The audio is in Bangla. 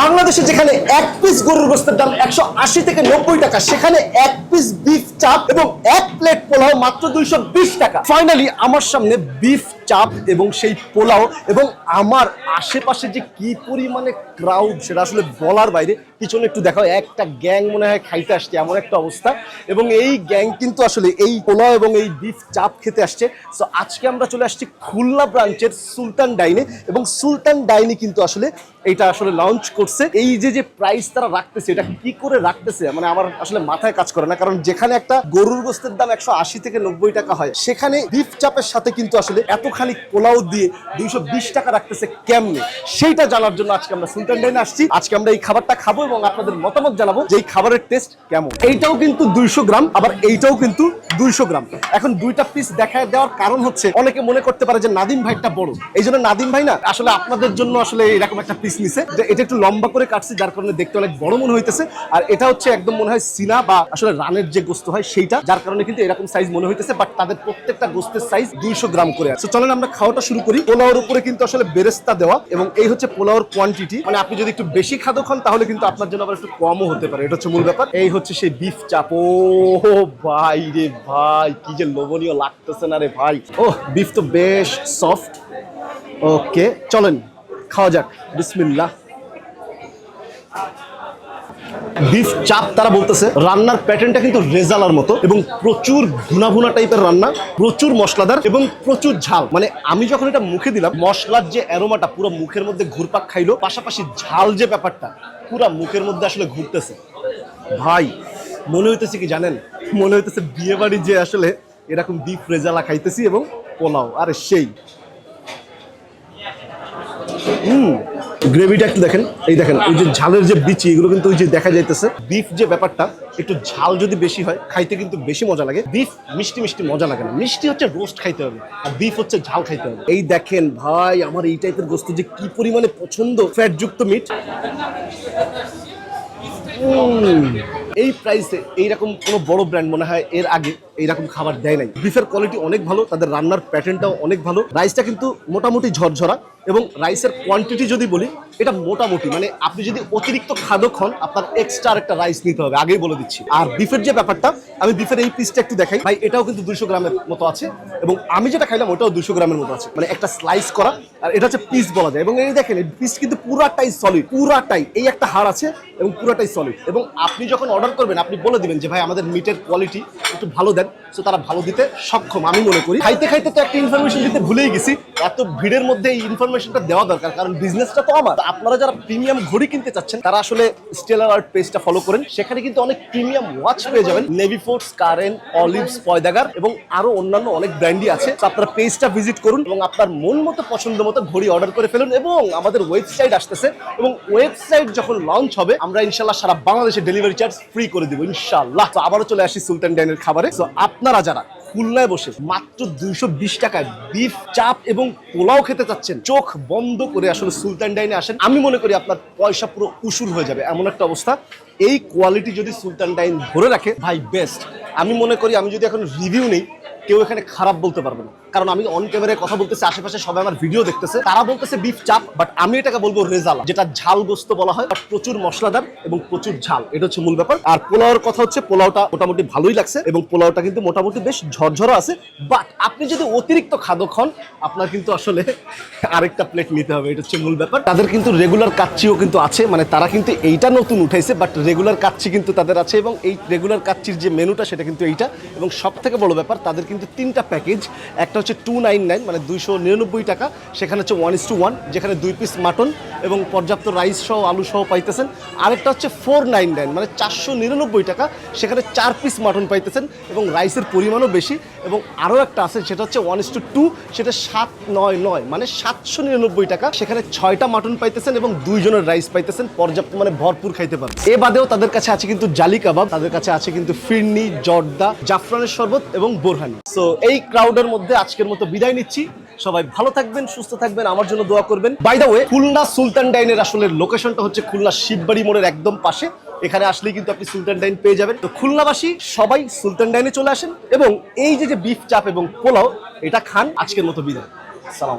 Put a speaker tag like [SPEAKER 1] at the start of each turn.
[SPEAKER 1] বাংলাদেশে যেখানে এক পিস গরুর গোস্তের দাম একশো আশি থেকে নব্বই টাকা, সেখানে এক পিস বিফ চাপ এবং এক প্লেট পোলাও মাত্র দুইশো বিশ টাকা। ফাইনালি আমার সামনে বিফ চাপ এবং সেই পোলাও এবং আমার আশেপাশে যে কি পরিমাণে ক্রাউড সেটা আসলে বলার বাইরে পিছনে একটু দেখাও। একটা গ্যাং মনে হয় খাইতে আসছে, এমন একটা অবস্থা। এবং এই গ্যাং কিন্তু আসলে এই পোলাও এবং এই বিফ চাপ খেতে আসছে। সো আজকে আমরা চলে আসছি খুলনা ব্রাঞ্চের সুলতান ডাইনে এবং সুলতান ডাইনে কিন্তু আসলে এটা আসলে লঞ্চ করছে। এই যে যে প্রাইস তারা রাখতেছে, এটা কি করে রাখতেছে? মানে আমার আসলে মাথায় কাজ করে না। কারণ যেখানে একটা গরুর গোস্তের দাম একশো আশি থেকে নব্বই টাকা হয়, সেখানে বিফ চাপের সাথে কিন্তু আসলে এতখানি পোলাও দিয়ে দুইশো বিশ টাকা রাখতেছে কেমনে? সেইটা জানার জন্য আজকে আমরা সুলতান ডাইনে আসছি। আজকে আমরা এই খাবারটা খাব এবং আপনাদের মতামত জানাব যে এই খাবারের টেস্ট কেমন। এইটাও কিন্তু দুইশো গ্রাম, আবার এইটাও কিন্তু দুইশো গ্রাম। এখন দুইটা পিস দেখায় দেওয়ার কারণ হচ্ছে, অনেকে মনে করতে পারে যে নাদিম ভাইটা বড়। এই জন্য নাদিম ভাই না, আসলে আপনাদের জন্য আসলে এরকম একটা পিস নিছে। এটা একটু লম্বা করে কাটছি, যার কারণে দেখতে অনেক বড় মনে হইতেছে। আর এটা হচ্ছে একদম মনে হয় সিনা বা আসলে রানের যে গোস্ত হয় সেইটা, যার কারণে কিন্তু এরকম সাইজ মনে হইতেছে বাট তাদের প্রত্যেকটা গোস্তের সাইজ দুইশো গ্রাম করে আছে। চলেন আমরা খাওয়াটা শুরু করি। পোলাওর উপরে কিন্তু আসলে বেরেস্তা দেওয়া, এবং এই হচ্ছে পোলাওর কোয়ান্টিটি মানে আপনি যদি একটু বেশি খাদ্য খান তাহলে কিন্তু আপনার জন্য আবার একটু কমও হতে পারে। এটা হচ্ছে মূল ব্যাপার। এই হচ্ছে সেই বিফ চাপ ও ভাই রে ভাই, কি যে লোভনীয় লাগতেছে না রে ভাই। ও বিফ তো বেশ সফট ওকে চলেন। খাওয়া যাক। বিসমিল্লাহ। বিফ চাপ তারা বলতেছে, রান্নার প্যাটার্নটা কিন্তু রেজালার মতো এবং প্রচুর ভুনা ভুনা টাইপের রান্না, প্রচুর মশলাদার এবং প্রচুর ঝাল। মানে আমি যখন এটা মুখে দিলাম, মশলার যে অ্যারোমাটা পুরো মুখের মধ্যে ঘুরপাক খাইলো, পাশাপাশি ঝাল যে ব্যাপারটা, পুরো মুখের মধ্যে আসলে ঘুরতেছে। ভাই, মনে হইতেছে কি জানেন? মনে হইতেছে বিয়ে বাড়ি যে আসলে এরকম বিফ রেজালা খাইতেছি এবং পোলাও। আরে সেই হুম, গ্রেভিটা একটু দেখেন, এই দেখেন ওই যে ঝালের যে বিচি, এগুলো কিন্তু ওই যে দেখা যাইতেছে। বিফ যে ব্যাপারটা, একটু ঝাল যদি বেশি হয়, খাইতে কিন্তু বেশি মজা লাগে। বিফ মিষ্টি মিষ্টি মজা লাগে না। মিষ্টি হচ্ছে রোস্ট খাইতে হবে, আর বিফ হচ্ছে ঝাল খাইতে হবে। এই দেখেন ভাই, আমার এই টাইপের গোস্ত যে কি পরিমাণে পছন্দ ফ্যাট যুক্ত মিট এই প্রাইসে এইরকম কোনো বড় ব্র্যান্ড মনে হয় এর আগে এইরকম খাবার দেয় নাই। বিফের কোয়ালিটি অনেক ভালো, তাদের রান্নার প্যাটার্নটাও অনেক ভালো। রাইসটা কিন্তু মোটামুটি ঝরঝরা এবং রাইসের কোয়ান্টিটি যদি বলি, এটা মোটামুটি মানে আপনি যদি অতিরিক্ত খাদক হন, আপনার এক্সট্রা একটা রাইস নিতে হবে, আগেই বলে দিচ্ছি। আর বিফের যে ব্যাপারটা, আমি বিফের এই পিসটা একটু দেখাই। ভাই, এটাও কিন্তু দুশো গ্রামের মতো আছে এবং আমি যেটা খাইলাম, ওটাও দুশো গ্রামের মতো আছে। মানে একটা স্লাইস করা, আর এটা হচ্ছে পিস বলা যায়। এবং এই দেখেন পিস কিন্তু পুরাটাই সলিড পুরাটাই, এই একটা হাড় আছে এবং পুরাটাই সলিড এবং আপনি যখন অর্ডার করবেন, আপনি বলে দিবেন যে, ভাই, আমাদের মিটের কোয়ালিটি একটু ভালো দেন। সো তারা ভালো দিতে সক্ষম, আমি মনে করি। খাইতে খাইতে তো একটা ইনফরমেশন দিতে ভুলেই গেছি। এত ভিড়ের মধ্যে এই ইনফরমেশনটা দেওয়া দরকার, কারণ বিজনেসটা তো আমার। আপনারা যারা প্রিমিয়াম ঘড়ি কিনতে চাচ্ছেন, তারা আসলে স্টেলার আর্ট পেজটা ফলো করেন। সেখানে কিন্তু অনেক প্রিমিয়াম ওয়াচ পেয়ে যাবেন। নেভি ফোর্স কারেন অলিভস পয়দাগার এবং আরও অন্যান্য অনেক ব্র্যান্ডই আছে। আপনারা পেজটা ভিজিট করুন এবং আপনার মন মতো পছন্দ মতো ঘড়ি অর্ডার করে ফেলুন এবং আমাদের ওয়েবসাইট আসতেছে এবং ওয়েবসাইট যখন লঞ্চ হবে, আমরা ইনশাল্লাহ সারা বাংলাদেশে ডেলিভারি চার্জ ফ্রি করে দিব, ইনশাল্লাহ। তো আবারও চলে আসি সুলতান ডাইনের খাবারে। তো আপনারা যারা খুলনায় বসে মাত্র দুইশো বিশ টাকায় বিফ চাপ এবং পোলাও খেতে চাচ্ছেন, চোখ বন্ধ করে আসলে সুলতান ডাইনে আসেন, আমি মনে করি আপনার পয়সা পুরো উসুল হয়ে যাবে। এমন একটা অবস্থা। এই কোয়ালিটি যদি সুলতান ডাইন ধরে রাখে, ভাই বেস্ট আমি মনে করি, আমি যদি এখন রিভিউ নেই কেউ এখানে খারাপ বলতে পারবে না। কারণ আমি অন ক্যামেরায় কথা বলতেছি, আশেপাশে সবাই আমার ভিডিও দেখতেছে। তারা বলতেছে, বিফ, চাপ। বাট আমি এটাকে বলব রেজালা, যেটা ঝাল গোস্ত বলা হয় প্রচুর মশলাদার এবং প্রচুর ঝাল। এটা হচ্ছে মূল ব্যাপার। আর পোলাওর কথা হচ্ছে, পোলাওটা মোটামুটি ভালোই লাগছে এবং পোলাওটা কিন্তু মোটামুটি বেশ ঝরঝরো আছে। বাট আপনি যদি অতিরিক্ত খাদক হন, আপনার কিন্তু আসলে আরেকটা প্লেট নিতে হবে। এটা হচ্ছে মূল ব্যাপার। তাদের কিন্তু রেগুলার কাচ্চিও কিন্তু আছে। মানে তারা কিন্তু এইটা নতুন উঠাইছে বাট রেগুলার কাচ্চি কিন্তু তাদের আছে এবং এই রেগুলার কাচ্চির যে মেনুটা সেটা কিন্তু এইটা। এবং সব থেকে বড় ব্যাপার, তাদের কিন্তু তিনটা প্যাকেজ একটা হচ্ছে টু নাইন নাইন মানে দুইশো নিরানব্বই টাকা, সেখানে হচ্ছে ওয়ান ইস টু ওয়ান যেখানে দুই পিস মাটন এবং পর্যাপ্ত রাইস সহ, আলু সহ পাইতেছেন। আরেকটা হচ্ছে ফোর নাইন নাইন মানে চারশো নিরানব্বই টাকা, সেখানে চার পিস মাটন পাইতেছেন এবং রাইসের পরিমাণও বেশি। এবং আরও একটা আছে, সেটা হচ্ছে ওয়ান ইস টু টু সেটা সাত নয় নয় মানে সাতশো নিরানব্বই টাকা, সেখানে ছয়টা মাটন পাইতেছেন এবং দুইজনের রাইস পাইতেছেন, পর্যাপ্ত মানে ভরপুর খাইতে পারবেন। এ বাদেও তাদের কাছে আছে কিন্তু জালি কাবাব, তাদের কাছে আছে কিন্তু ফিরনি, জর্দা, জাফরানের শরবত এবং বোরহানি। সো এই ক্রাউডের মধ্যে আজকের মতো বিদায় নিচ্ছি। সবাই ভালো থাকবেন, সুস্থ থাকবেন, আমার জন্য দোয়া করবেন। By the way Khulna Sultan ডাইনের আসলে লোকেশনটা হচ্ছে খুলনা শিববাড়ি মোড়ের একদম পাশে। এখানে আসলেই কিন্তু আপনি সুলতান ডাইন পেয়ে যাবেন। তো খুলনাবাসী, সবাই সুলতান ডাইনে চলে আসেন। এবং এই যে যে বিফ চাপ এবং পোলাও, এটা খান, আজকের মতো বিদায়। সালাম